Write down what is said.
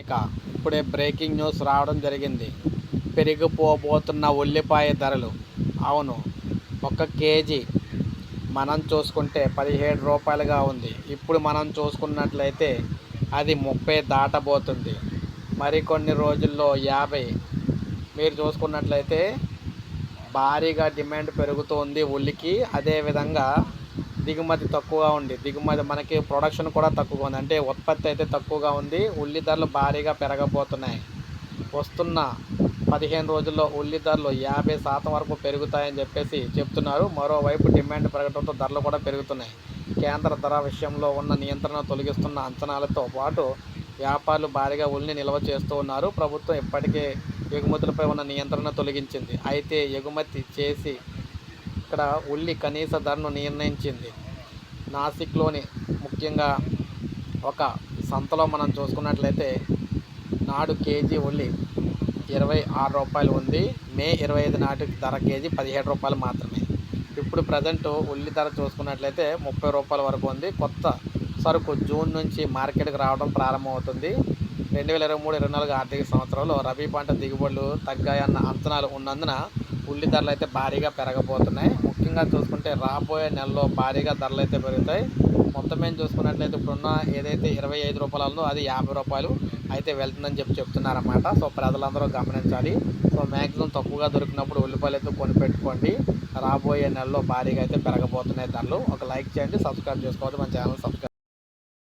ఇక ఇప్పుడే breaking news రావడం జరిగింది. పెరిగిపోబోతున్న ఉల్లిపాయ ధరలు. అవును ఒక కేజీ మనం చూసుకుంటే పదిహేడు రూపాయలుగా ఉంది. ఇప్పుడు మనం చూసుకున్నట్లయితే అది ముప్పై దాటబోతుంది. మరికొన్ని రోజుల్లో యాభై. మీరు చూసుకున్నట్లయితే భారీగా డిమాండ్ పెరుగుతుంది ఉల్లికి. అదేవిధంగా దిగుమతి తక్కువగా ఉంది. దిగుమతి మనకి ప్రొడక్షన్ కూడా తక్కువగా ఉంది. అంటే ఉత్పత్తి అయితే తక్కువగా ఉంది. ఉల్లి ధరలు భారీగా పెరగబోతున్నాయి. వస్తున్న పదిహేను రోజుల్లో ఉల్లి ధరలు యాభై శాతం వరకు పెరుగుతాయని చెప్పేసి చెప్తున్నారు. మరోవైపు డిమాండ్ పెరగడంతో ధరలు కూడా పెరుగుతున్నాయి. కేంద్ర ధర విషయంలో ఉన్న నియంత్రణ తొలగిస్తున్న అంచనాలతో పాటు వ్యాపారులు భారీగా ఉల్లిని నిల్వ చేస్తూ ఉన్నారు. ప్రభుత్వం ఇప్పటికే ఎగుమతులపై ఉన్న నియంత్రణ తొలగించింది. అయితే ఎగుమతి చేసి ఇక్కడ ఉల్లి కనీస ధరను నిర్ణయించింది. నాసిక్లోని ముఖ్యంగా ఒక సంతలో మనం చూసుకున్నట్లయితే నాడు కేజీ ఉల్లి ఇరవై ఆరు రూపాయలు ఉంది. మే ఇరవై ఐదు నాటికి ధర కేజీ పదిహేడు రూపాయలు మాత్రమే. ఇప్పుడు ప్రజెంట్ ఉల్లి ధర చూసుకున్నట్లయితే ముప్పై రూపాయల వరకు ఉంది. కొత్త సరుకు జూన్ నుంచి మార్కెట్కి రావడం ప్రారంభమవుతుంది. రెండు వేల ఇరవై మూడు ఇరవై నాలుగు ఆర్థిక సంవత్సరంలో రబీ పంట దిగుబడులు తగ్గాయన్న అంచనాలు ఉన్నందున ఉల్లి ధరలు అయితే భారీగా పెరగబోతున్నాయి. ముఖ్యంగా చూసుకుంటే రాబోయే నెలలో భారీగా ధరలు అయితే పెరుగుతాయి. మొత్తం ఏం చూసుకున్నట్లయితే ఇప్పుడున్న ఏదైతే ఇరవై ఐదు రూపాయలు ఉందో అది యాభై రూపాయలు అయితే వెళ్తుందని చెప్పి చెప్తున్నారన్నమాట. సో ప్రజలందరూ గమనించాలి. సో మ్యాక్సిమం తక్కువగా దొరికినప్పుడు ఉల్లిపాయలు అయితే కొనిపెట్టుకోండి. రాబోయే నెలలో భారీగా అయితే పెరగబోతున్నాయి ధరలు. ఒక లైక్ చేయండి సబ్స్క్రైబ్ చేసుకోవద్దు మన ఛానల్ సబ్స్క్రైబ్